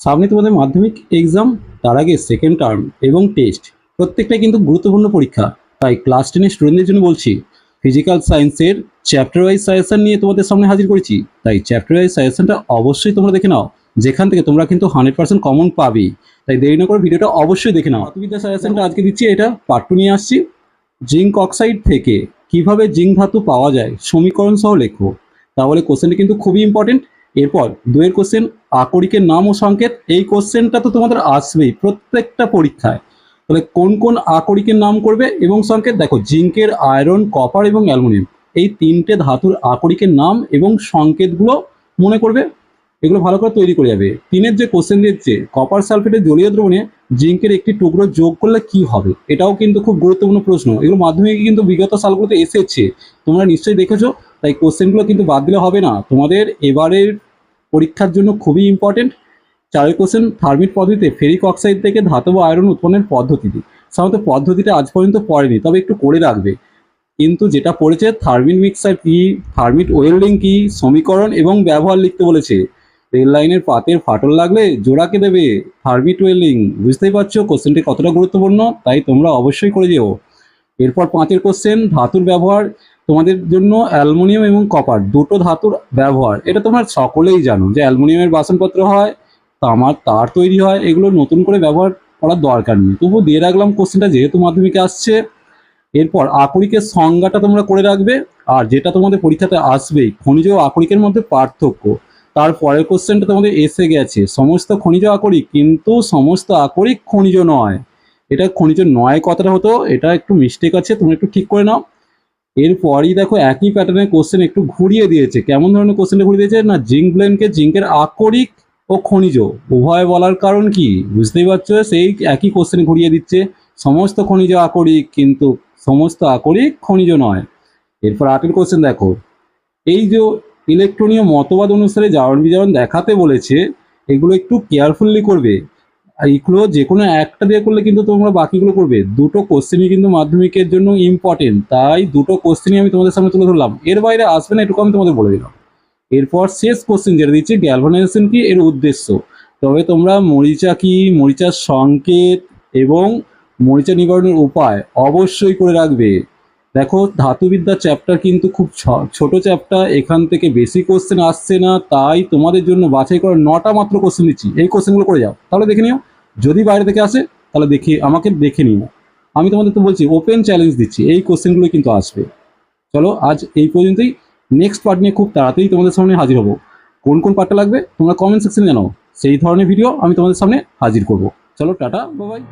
সামনে তোমাদের মাধ্যমিক এক্সাম তার আগে সেকেন্ড টার্ম এবং টেস্ট প্রত্যেকটাই কিন্তু গুরুত্বপূর্ণ পরীক্ষা। তাই ক্লাস টেনের স্টুডেন্টদের জন্য বলছি ফিজিক্যাল সায়েন্সের চ্যাপ্টার ওয়াইজ সাজেশন নিয়ে তোমাদের সামনে হাজির করেছি। তাই চ্যাপ্টার ওয়াইজ সাজেশনটা অবশ্যই তোমরা দেখে নাও। যেখান থেকে তোমরা কিন্তু হান্ড্রেড পার্সেন্ট কমন পাবেই তাই দেরি না করে ভিডিওটা অবশ্যই দেখে নাও। বিদ্যা সাজেশনটা আজকে দিচ্ছি, এটা পার্ট টু নিয়ে আসছি। জিঙ্ক অক্সাইড থেকে কীভাবে জিঙ্ক ধাতু পাওয়া যায়, সমীকরণ সহ লেখো। তাহলে কোশ্চেনটা কিন্তু খুবই ইম্পর্টেন্ট এরপর দুয়ের কোশ্চেন আকরিকের নাম ও সংকেত, এই কোশ্চেনটা তো তোমাদের আসবেই প্রত্যেকটা পরীক্ষায়। তাহলে কোন কোন আকরিকের নাম করবে এবং সংকেত? দেখো, জিঙ্কের আয়রন, কপার এবং অ্যালুমিনিয়াম। এই তিনটে ধাতুর আকরিকের নাম এবং সংকেতগুলো মনে করবে। এগুলো ভালো করে তৈরি করে যাবে। তিনের যে কোশ্চেন দিচ্ছে, কপার সালফেটের জলীয় দ্রবণে জিঙ্কের একটি টুকরো যোগ করলে কি হবে? এটাও কিন্তু খুব গুরুত্বপূর্ণ প্রশ্ন। এগুলো মাধ্যমিকে কিন্তু বিগত সালগুলোতে এসেছে। তোমরা নিশ্চয়ই দেখেছ, তাই কোশ্চেনগুলো কিন্তু বাদ দিলে হবে না। তোমাদের এবারের পরীক্ষার জন্য খুবই ইম্পর্টেন্ট চারের কোশ্চেন থার্মিট পদ্ধতিতে ফেরিক অক্সাইড থেকে ধাতব আয়রন উৎপন্নের পদ্ধতিটি। সাধারণত পদ্ধতিটা আজ পর্যন্ত পড়েনি, তবে একটু করে রাখবে। কিন্তু যেটা পড়েছে থার্মিট মিক্সার কি থার্মিট ওয়েল্ডিং কি, সমীকরণ এবং ব্যবহার লিখতে বলেছে। রেল লাইনের পাতের ফাটল লাগলে জোড়াকে দেবে? থার্মিট ওয়েল্ডিং বুঝতেই পারছ? কোশ্চেনটি কতটা গুরুত্বপূর্ণ? তাই তোমরা অবশ্যই করে যেও। এরপর পাঁচের কোশ্চেন, ধাতুর ব্যবহার। তোমাদের জন্য অ্যালুমিনিয়াম এবং কপার দুটো ধাতুর ব্যবহার, এটা তোমরা সকলেই জানো যে অ্যালুমিনিয়ামের বাসনপত্র হয় তামার তার তৈরি হয়, এগুলো নতুন করে ব্যবহার করার দরকার নেই। তবু দিয়ে রাখলাম কোশ্চেনটা যেহেতু মাধ্যমিকে আসছে, এরপর আকরিকের সংজ্ঞাটা তোমরা করে রাখবে, আর যেটা তোমাদের পরীক্ষাতে আসবেই, খনিজ ও আকরিকের মধ্যে পার্থক্য। তারপরের কোশ্চেনটা তোমাদের এসে গেছে, সমস্ত খনিজ আকরিক, কিন্তু সমস্ত আকরিক খনিজ নয়। এটা খনিজ নয় কথাটা হতো, এটা একটু মিস্টেক আছে, তুমি একটু ঠিক করে নাও। এরপরই দেখো একই প্যাটার্নের কোশ্চেন একটু ঘুরিয়ে দিয়েছে। কেমন ধরনের কোশ্চেনটা ঘুরিয়ে দিয়েছে? না জিঙ্ক ব্লেনকে জিঙ্কের আকরিক ও খনিজ। উভয় বলার কারণ কি? বুঝতেই পারছ? সেই একই কোশ্চেন ঘুরিয়ে দিচ্ছে। সমস্ত খনিজ আকরিক, কিন্তু সমস্ত আকরিক খনিজ নয়। এরপর আটের কোশ্চেন দেখো। এই যে ইলেকট্রনীয় মতবাদ অনুসারে জারণ বিজারণ দেখাতে বলেছে, এগুলো একটু কেয়ারফুললি করবে। এইগুলো যে কোনো একটা দিয়ে করলে কিন্তু তোমরা বাকিগুলো করবে। দুটো কোশ্চেনই কিন্তু মাধ্যমিকের জন্য ইম্পর্টেন্ট তাই দুটো কোশ্চেনই আমি তোমাদের সামনে তুলে ধরলাম। এর বাইরে আসবে না, এটুকু আমি তোমাদের বলে দিলাম। এরপর শেষ কোশ্চেন যেটা দিচ্ছি গ্যালভানাইজেশন কি? এর উদ্দেশ্য। তবে তোমরা মরিচা কি? মরিচার সংকেত এবং মরিচা নিবারণের উপায় অবশ্যই করে রাখবে। দেখো, ধাতুবিদ্যা চ্যাপ্টার কিন্তু খুব ছোট চ্যাপ্টার এখান থেকে বেশি কোশ্চেন আসছে না। তাই তোমাদের জন্য বাছাই করা নটা মাত্র কোশ্চেন দিচ্ছি। এই কোশ্চেনগুলো করে যাও। তাহলে দেখে নিও। যদি বাইরে থেকে আসে, তাহলে দেখি, আমাকে দেখে নিও। আমি তোমাদের তো বলছি ওপেন চ্যালেঞ্জ দিচ্ছি। এই কোশ্চেনগুলো কিন্তু আসবে। চলো, আজ এই পর্যন্তই। নেক্সট পার্ট নিয়ে খুব তাড়াতাড়ি তোমাদের সামনে হাজির হব। কোন কোন পার্টটা লাগবে, তোমরা কমেন্ট সেকশনে জানাও। সেই ধরনের ভিডিও আমি তোমাদের সামনে হাজির করব। চলো, টাটা বাবাই